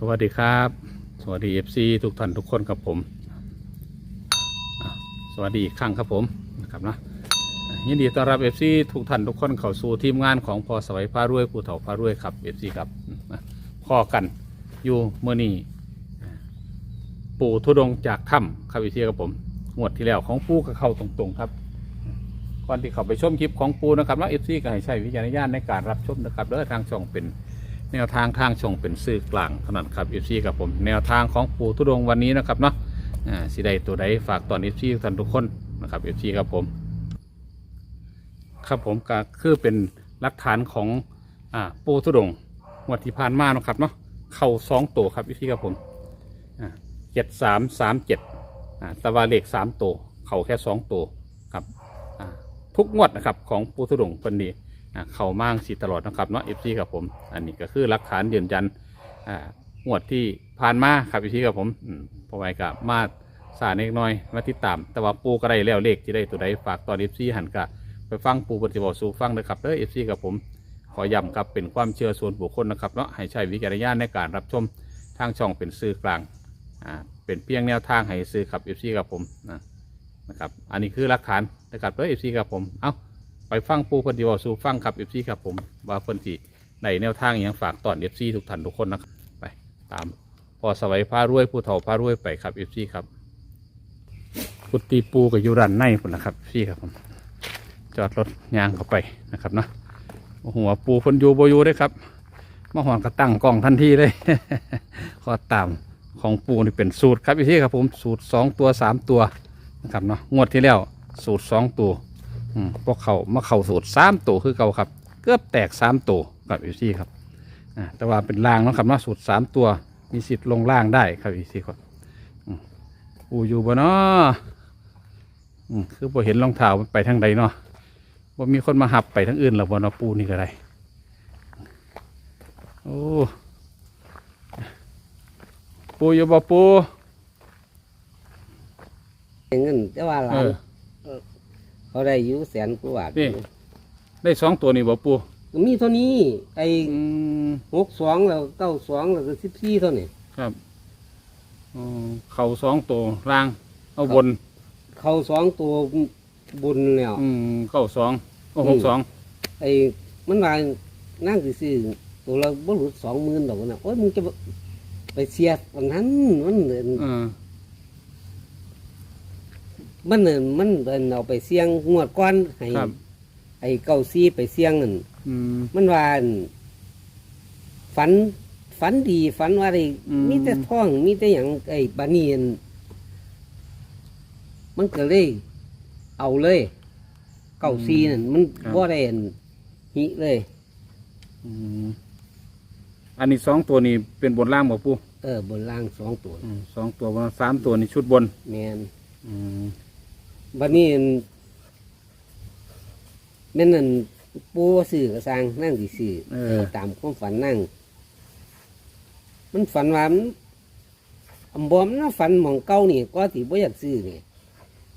สวัสดีครับ สวัสดีเอฟซีทุกท่านทุกคนครับผมสวัสดีอีกครั้งครับผมนะครับนะยินดีต้อนรับเอฟซีทุกท่านทุกคนเข้าสู่ทีมงานของพอสวัยพารวยผู้เฒ่าพารวยครับเอฟซีครับพ่อกันอยู่เมื่อนี้ปู่ทุดงจากถ้ำครับเอฟซีครับผมงวดที่แล้วของปู่ก็เข้าตรงๆครับก่อนที่เขาไปชมคลิปของปูนะครับว่าเอฟซีก็ให้ใช้วิจารณญาณในการรับชมนะครับเด้อทางช่องเป็น แนวทางทางช่องเป็นสื่อกลางเท่านั้นครับเอฟซีกับผมแนวทางของปูทุดงวันนี้นะครับเนาะอ่าสิได้ตัวใดฝากตอนเอฟซีท่านทุกคนนะครับเอฟซีครับผม ครับผมก็คือเป็นหลักฐานของอ่าปูทุดงงวันที่ผ่านมานะครับเนาะเข้าสองตัวครับเอฟซีครับผมอ่าเจ็ดสามสามเจ็ดอ่าตะวันเลขสามตัว เข่าแค่สองตัวครับอ่าทุกงวดนะครับของปูทุดงค์คนนี้ เขามางสีตลอดนะครับเนาะเอฟซีกับผม อันนี้ก็คือหลักฐานยืนยันอ่างวดที่ผ่านมาครับเอฟซีกับผมอืมพอไว้กับมาสาเล็กน้อยมาติดตาม แต่ว่าปูก็ได้แล้วเลขที่ได้ตัวใดฝากตอนเอฟซีหันกะไปฟังปูปฏิบัติสู่ฟังนะครับเด้อเอฟซีกับผมขอย้ำครับเป็นความเชื่อส่วนบุคคลนะครับเนาะให้ใช้วิจารณญาณในการรับชมทางช่องเป็นสื่อกลางอ่าเป็นเพียงแนวทางให้ซื้อครับเอฟซีกับผมนะนะครับ อันนี้คือหลักฐานนะครับด้วยเอฟซีครับผมเอ้า ไปฟังปูเพันธิวาสู่ฟังครับเอฟซีครับผมว่าเพิ่นที่ในแนวทางอย่างฝากตอนเอฟซีทุกท่านทุกคนนะครับไปตามพอสวัยพารวยผู้เฒ่าพารวยไปครับเอฟซีครับกุฏิปูกับยูรันในพุ่นนะครับพี่ครับผมจอดรถยางเข้าไปนะครับเนาะหัวปูคนยูโบยูได้ครับมาหอนก็ตั้งกล้องทันทีเลยขอตามของปูนี่เป็นสูตรครับพี่ครับผมสูตรสองตัวสามตัวนะครับเนาะงวดที่แล้วสูตรสองตัว พวกเขามาเข่าสูตรสามตัวคือเก่าครับ เกือบแตกสามตัวกับอีซี่ครับอ่าแต่ว่าเป็นล่างเนาะครับเนาะสูตรสามตัว มีสิทธิ์ลงล่างได้ครับอีซี่ครับอืมอูอยู่บ่เนาะอืมคือบ่เห็นรองเท้ามันไปทางใดเนาะว่ามีคนมาหับไปทางอื่นหรอบ่เนาะปูนี่ก็ได้โอ้ปูอยู่บ่ปูเงินแต่ว่าหลาเอนอ เขาได้อยู่แสนกว่าบาทนี่ ได้สองตัวนี่บ่ปูก็มีเท่านี้ ไอ้อืมหกสองแล้วเก้าสองแล้วก็สิบสี่เท่านี้ครับอ๋อเข่าสองตัวล่าง เอาบน เขาสองตัวบุญแล้ว อืมเก้าสองโอ้หกสองไอ้มันว่านั่งซื้อๆตัวเราบ่หลุดสองหมื่นดอกนะโอ้ยมึงจะไปเสียวันนั้นมันเอิ้นเออ มันเอิ้นมันเอิ้นเอาไปเสี่ยงงวดก้อนให้ครับ ไอ้เก้าซี่ไปเสี่ยงนั่นอืม มันว่าอั่นฝันฝันดีฝันว่าได้อืม มีแต่ท่องมีแต่อย่างไอ้บานีอั่นมันก็เลย เอาเลย เก้าซีนั่นมันบ่ได้อั่นหิเลย อืมอันนี้สองตัวนี้เป็นบนล่างบ่ปูเออบนล่างสองตัว อืมสองตัวบนสามตัวนี่ชุดบน แมนอืม บานี้อั่นแม่นนั่นปูสื่อกระสังนั่งดีสื่อเออ ตามความฝันนั่ง มันฝันว่ามันอำบอมนฝันหมองเก้านี่ก็ที่บ่อยากซื้อนี่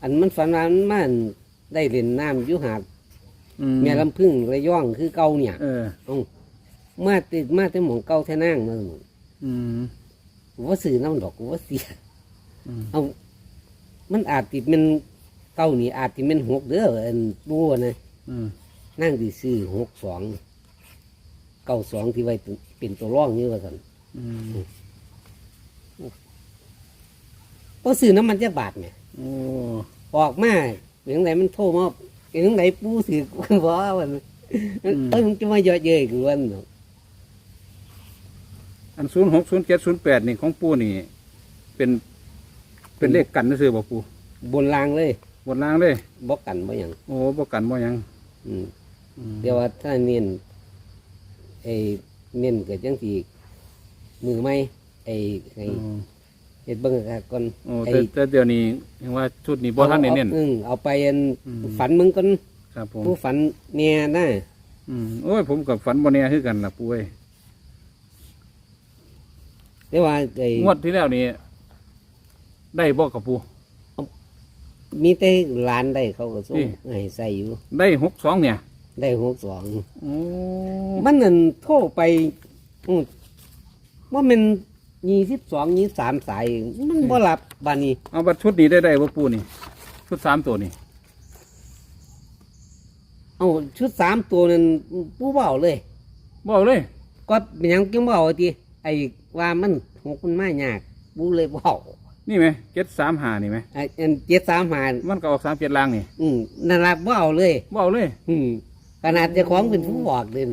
อันมันฝันว่ามันมาอั่นได้เล่นน้ำอยู่หาดอืมแม่ลำพึ่งระย่องคือเก่าเนี่ยเออ เอามาติดมาแต่หมองเก่าแท่นั่งมาอืมกูว่าซื้อน้ำดอกกูว่าเสียอืม เอามันอาจติดเป็นเก้านี่อาจติเป็นหกเด้ออันปูนะอืมนั่งดีซื้อหกสองเก้าสองที่ไว้เป็นตัวร่องนี่ว่าสันอืมพอซื้อน้ำมันจะบาทเนี่ยโอ้ออกมาเป็นยังไงมันโทรมาเป็นยังไงปูซื้อกูบอกว่าวันเอ้ยมึงจะมาเยอะเย้ยกูวันเนาะอันศูนย์หกศูนย์เจ็ดศูนย์แปดนี่ของปูนี่ เป็นเป็นเลขกันนะซื้อบ่ปูบนรางเลย บนล่างเลยบอกกันบ่หยังโอ้บ่กันบ่หยังอืมอืมเดี๋ยวว่าถ้าเน้นไอ้เน้นก็จังสีมือไม่ไอ้ไอ้อ๋อเฮ็ดเบิ่งกันก่อนโอ้ไอ้แต่แต่เดี๋ยวนี้เห็นว่าชุดนี้บ่ทันได้เน้น อาอืมเอาไปอันอืม ฝันมึงก่อนครับผมผู้ฝันเนี่ยนะอืมโอ้ยผมกับฝันบ่แน่คือกันล่ะปุ้ยเรียกว่าไอ้งวดที่แล้วนี่ได้บ่กับปู มีแต่หลานได้เขาก็ส่งนี่ให้ใส่อยู่ ได้หกสองเนี่ย ได้หกสองโอ้มันนั่นโทรไปอืมว่ามันยี่สิบสองยี่สามสาย มันบ่หลับบานนี้เอาบัตรชุดนี้ได้ได้บ่ปูนี่ ชุดสามตัวนี่เอาชุดสามตัวนั้นปูเบเอาเลยบอกเลย ก็เป็นหยังจังเบเอาทีไอ้ว่ามันหกมันมายากปูเลยเบเอา นี่ไหมเจ็ดสามหานี่ไหมไอ้อันเจ็ดสามหามันก็ออกสามเจ็ดลางนี่อืมนั่นละเบเอาเลยบอกเลย อืมขนาดเจ้าของเป็นผู้บอกเด่น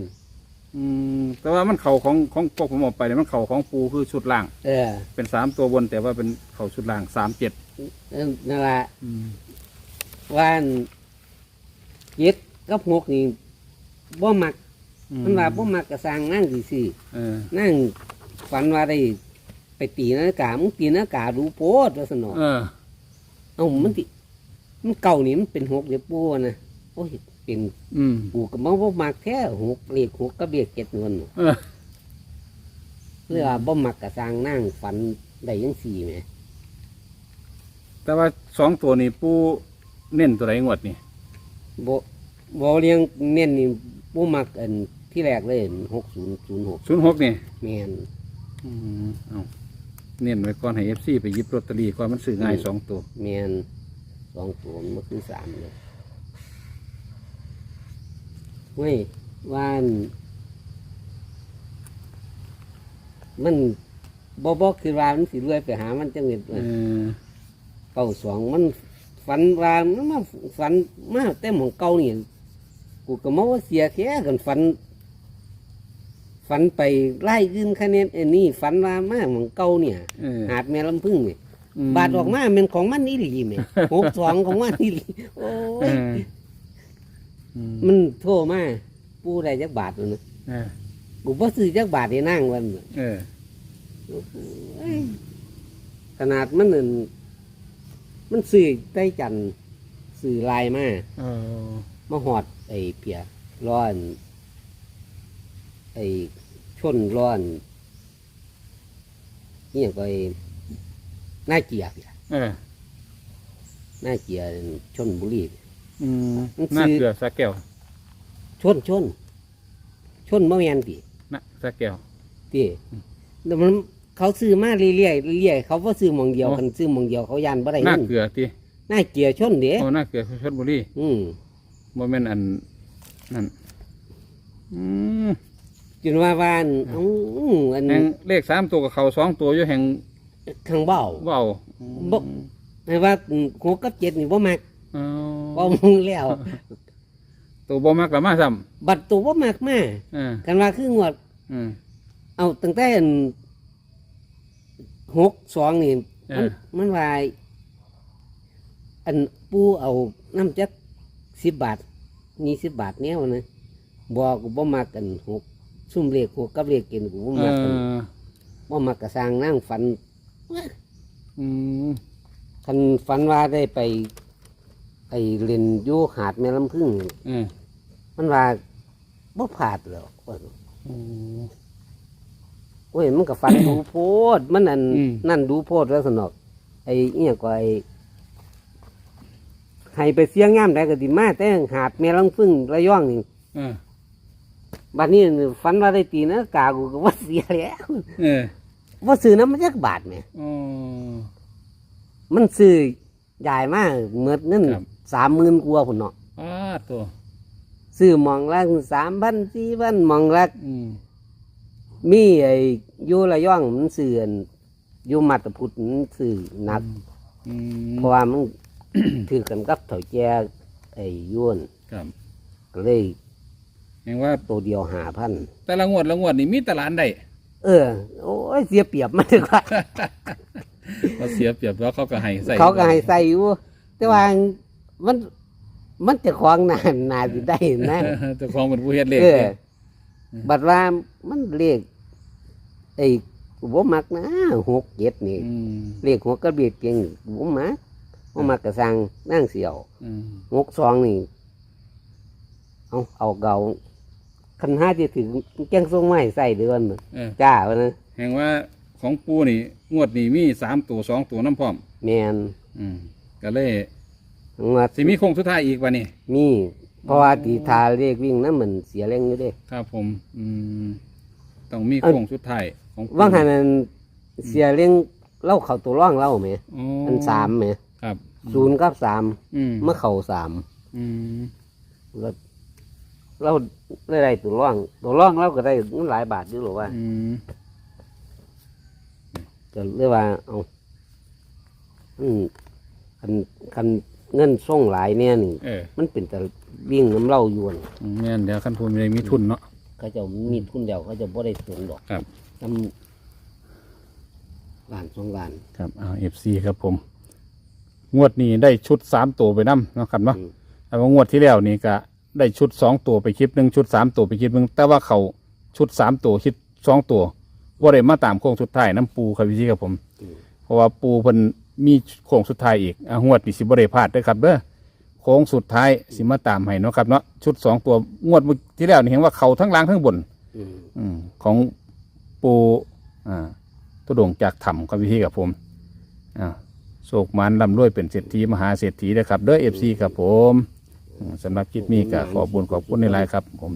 อืมแต่ว่ามันเข่าของของพวกผมออกไปเนี่ยมันเข่าของปูคือชุดล่าง เออ เป็นสามตัวบนแต่ว่าเป็นเข่าชุดล่างสามเจ็ดเออนั่นละว่าอันเจ็ดกับหกนี่บ่มักมันว่าบ่มักกระสร้างนั่งสิสิเออนั่งฝันว่าได้ ไปตีนาฬิกามึงตีนาฬิกาดูโพดว่าสนอเออ เอ้ามันติมันเก่านี่มันเป็นหกเดี๋ยวปูนะโอ้ยเป็นอืม ปูกับมันบ่มักแท้หกเลขหกกับเลขเจ็ดเงินเออ เรือว่าบ่มักกระสร้างนั่งฝันได้ยังสี่ไหมแต่ว่าสองตัวนี้ปูเน้นตัวไหนงวดนี่บ่บ่เลี้ยงเน้นนี่บ่มักอันที่แรกเลยหกศูนย์ศูนย์หกศูนย์หกนี่แม่นอืมเอา เน้นไว้ก่อนให้เอฟซีไปหยิบลอตเตอรี่ก่อนมันซื้อง่ายสองตัวแม่นสองตัวมันก็คือสามเลยเว้ยว่าอันมันบ่บ่คือว่ามันสิรวยไปหามันจังเงินเออเก้าสองมันฝันว่ามันมาฝันมาแต่หมองเก่านี่กูก็มาว่าเสียแค่กันฝัน ฝันไปไล่ขึ้นคะแนนไอ้นี่ฝันว่ามาหมองเก่าเนี่ย เออ หาดแม่ลำพึ่งเนี่ยมบาทออกมาเป็นของมันนี่หลีไหมหกสองของมันนี่หลีโอ้เอยออืมมันโทรมาปูได้จักบาทเลยนะเออกูบ่ซื้อจักบาทให้นั่งวันน่ะเออเอ้ยขนาดมันนั่นมันซื้อใต้จันทร์ซื้อลายมา เออมาหอดไอ้เปียร้อน ไอ้ชนร้อนนี่อย่างก็ไอ้หน้าเกียร์เปียเออหน้าเกียร์ชนบุรี อืมมันน่าซื้อเกลือสักแก้วชนชนชนมะแมนตินะสักแก้วติแต่มันเขาซื้อมาเรื่อยๆเรื่อยๆเขาก็ซื้อหมองเดียวอ๋อ กันซื้อหมองเดียวเขายันบ่ได้น่าเงินเกลือตีหน้าเกียร์ชนเด้โอ้น่าเกลือชลบุรีอืมโมเมนอันนั่นอืม จนว่าบ้านอื้ออันแห่งเลขสามตัวกับเขาสองตัวอยู่แห่งข้างเบ้า เบาบ่ไม่ว่าหกกับเจ็ดนี่บ่มักอ๋อบ่มึงแล้ว ตัวบ่มักละมาซ้บัตรตัวบ่มักมาำเออกันว่าคืองวด อืม เอาตั้งแต่อันหกสองนี่เอมันอ มันว่าอันปูเอาน้ำจักสิบบาทยี่สิบบาทแนวนะบอกกูบ่มักกันหก ซุ่มเลขหกกับเลขเกินกูบ่เอมักกันอบ่มักกระสร้างนั่งฝันอืมคันฝันว่าได้ไปไอ้เล่นอยู่หาดแม่ลำพึ่ง เออมันว่าบ่ผาดแล้วอืมโอ้ยมันก็ฝัน ดูโพด มันนั่นอืม นั่นดูโพดแล้วสนอกไอ้เอียก็ไอ้ให้ไปเสียงงามได้ก็ดีมาแต่หาดแม่ลำพึ่งระย่องนี่ เออ บัดนี้ฝันว่าได้ตีนะกากูก็ว่าเสียแล้วเออว่าซื้อน้ำมันจักบาทแหมอ๋อ มันซื้อใหญ่มากเมื่อเงินครับ สามหมื่นกว่าพุ่นเนาะอ้าตัว ซื้อหมองละสามพันสี่พันหมองละอืมมีไอ้อยูระย่องมันซื้ออันอยูมาตะพุทธมันซื้อหนัก อืมเพราะว่ามัน ถือกันกับเถาแก่ไอ้ยวนครับก็เลย เห็นว่าตัวเดียวหาพันแต่ละงวดละงวดนี่มีแตลาดได้ เออ โอ้ยเสียเปรียบมากดีกว่าเราเสียเปรียบแล้วเขาก็ให้ใส่เขาก็ให้ใส่อยู่ แต่ว่ามันมันจะคลองนานนาสิได้นะเจ้าของเป็นผู้เฮ็ดเลขเออบัดว่ามันเลขไอ้บ่มักนะหกเจ็ดนี่อืมเลขหกกระเบียดเก่งบ่มักบ่มักกระสังนั่งเสียว อืมหกสองนี่ เอาเอาเก่า คันห้าจะถึงแจ้งทรงไม้ใส่เดือนเออจ้าวะนะแห่งว่าของปูนี่งวดนี่มีสามตัวสองตัวน้ำพร้อม แมนอืมก็เลยงวดสิมีโค้งสุดท้ายอีกวันนี้มีเพราะว่าตีทาเลขวิ่งนั้นมันเสียแรงอยู่เด้ ครับผม อืมต้องมีเอ้าโค้งสุดท้ายของปู่ว่างหันนั้นเสียเลี้ยงเล่าเข่าตัวร่องเล่าไหมอ๋ออันสามไหมครับ ศูนย์กับสามอืมเมื่อเข่าสามอืมแล้ว เราได้ได้ตัวร่อง ตัวร่องเราก็ได้เงินหลายบาทอยู่หรอว่าอืมก็เรียกว่าเอาอืมคันคันเงินส่งหลายเนี่ยนี่ เออมันเป็นแต่วิ่งน้ำเล่าอยวนอืมแม่นเดี๋ยวขั้นพูนเลยมีทุนเนาะ เขาจะมีทุนเดียวเขาจะบ่ได้สูงดอกครับ ทำล้านสองล้าน ครับเอาเอฟซีครับผม งวดนี้ได้ชุดสามตัวไปนำเนาะครับเนาะอืม แต่ว่างวดที่แล้วนี่ก็ ได้ชุดสองตัวไปคลิปหนึ่งชุดสามตัวไปคลิปหนึ่งแต่ว่าเขาชุดสามตัวคิดสองตัวว่าได้มาตามโค้งสุดท้ายน้ำปูครับพี่ครับผม เพราะว่าปูเพิ่นมีโค้งสุดท้ายอีกอะงวดนี่สิบ่ได้พลาดเด้อครับเด้อโค้งสุดท้ายสิมาตามให้เนาะครับเนาะชุดสองตัวงวดเมื่อที่แล้วนี่เห็นว่าเขาทั้งล่างทั้งบน อืมของปูอ่าตุดงจากถ้ำกับวิธีกับผมอ่าโศกมันลำรวยเป็นเศรษฐีมหาเศรษฐีนะครับเด้อเอฟซีครับผม สำหรับคลิปนี้ก็ขอบคุญขอบคุณในไลน์ครับผม